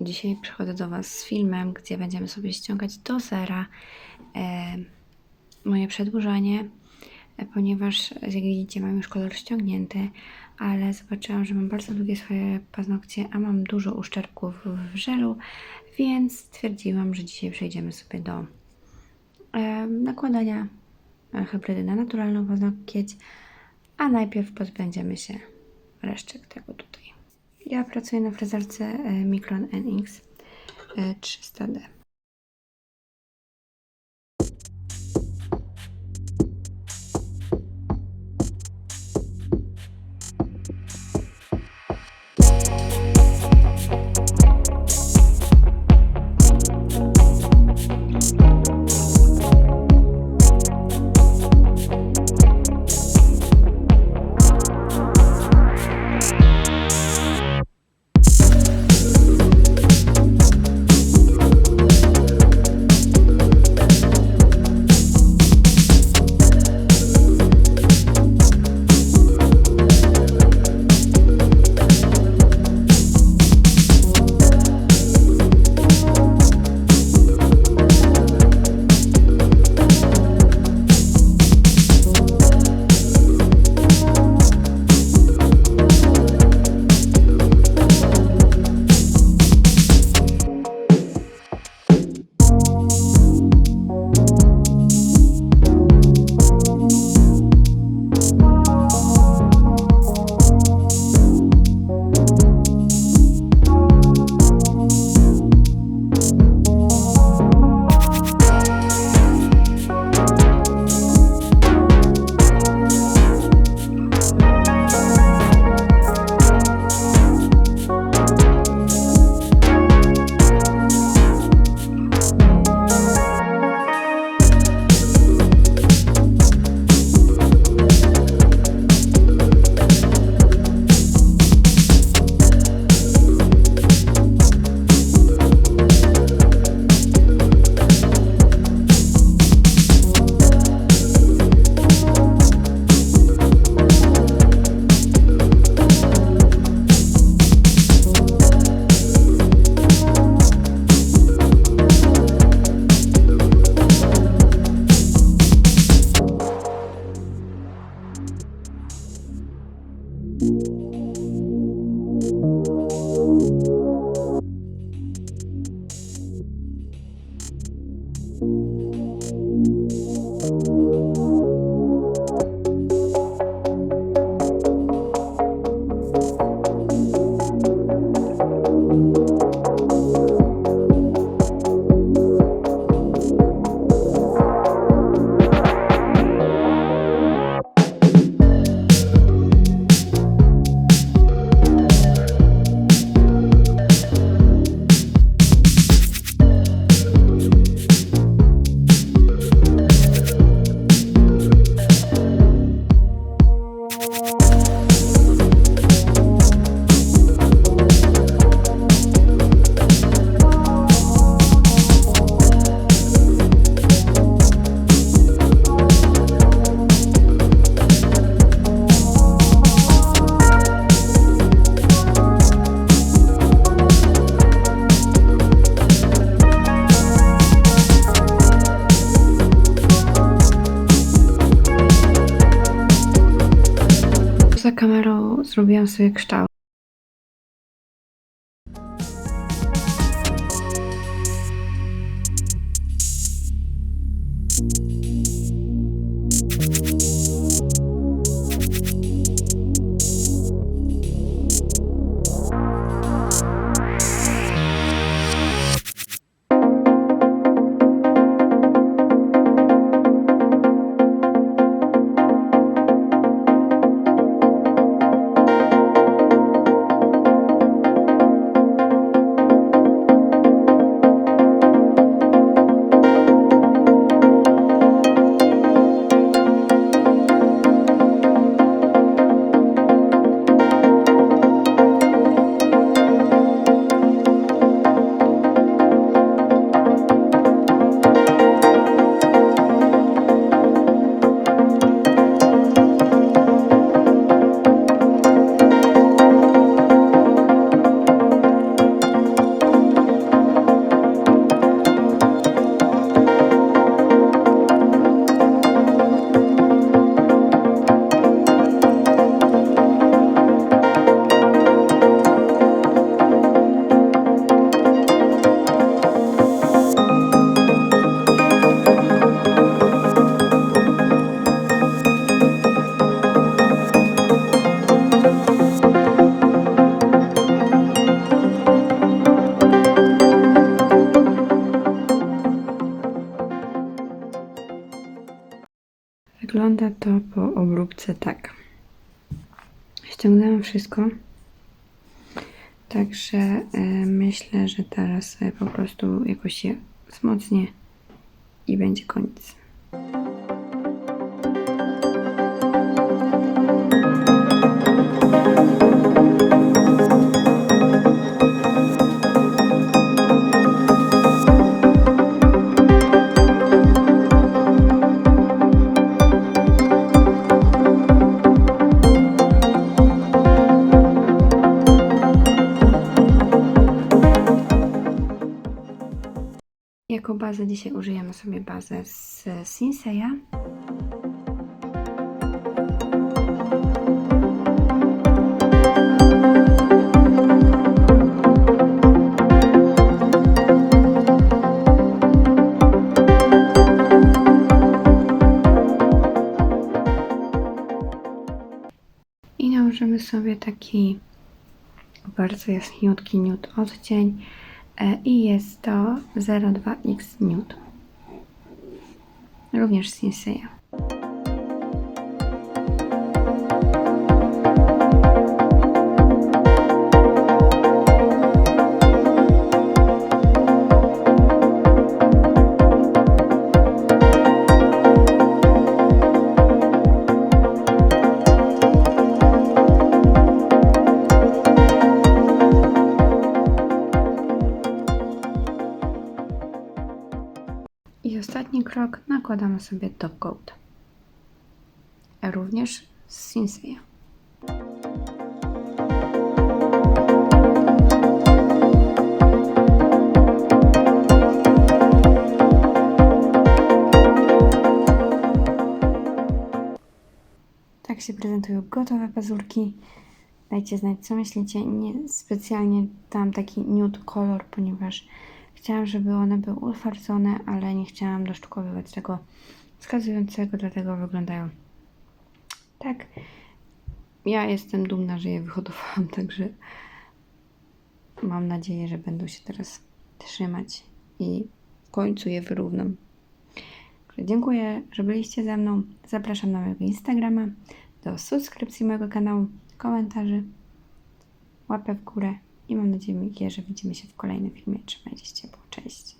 Dzisiaj przychodzę do Was z filmem, gdzie będziemy sobie ściągać do zera e, moje przedłużanie, e, ponieważ jak widzicie mam już kolor ściągnięty, ale zobaczyłam, że mam bardzo długie swoje paznokcie, a mam dużo uszczerbków w żelu, więc stwierdziłam, że dzisiaj przejdziemy sobie do e, nakładania hybrydy na naturalną paznokieć, a najpierw pozbędziemy się resztek tego tutaj. Ja pracuję na frezarce e, Micron NX e, 300D. Za kamerą zrobiłam sobie kształt. Wszystko. Także e, myślę, że teraz po prostu jakoś się wzmocnię i będzie koniec. Jako bazę dzisiaj użyjemy sobie bazę z Sinseya. I nałożymy sobie taki bardzo jasniutki nude odcień i jest to 02X Nude. Również z Sinseya. Ostatni krok nakładamy sobie top coat. Również z Sinseya. Tak się prezentują gotowe pazurki. Dajcie znać, co myślicie. Nie specjalnie dam taki nude kolor, ponieważ chciałam, żeby one były ufarcone, ale nie chciałam dosztukowywać tego wskazującego, dlatego wyglądają tak. Ja jestem dumna, że je wyhodowałam, także mam nadzieję, że będą się teraz trzymać i w końcu je wyrównam. Dziękuję, że byliście ze mną. Zapraszam na mojego Instagrama, do subskrypcji mojego kanału, komentarzy, łapę w górę i mam nadzieję, że widzimy się w kolejnym filmie. Trzymajcie się ciepło. Cześć!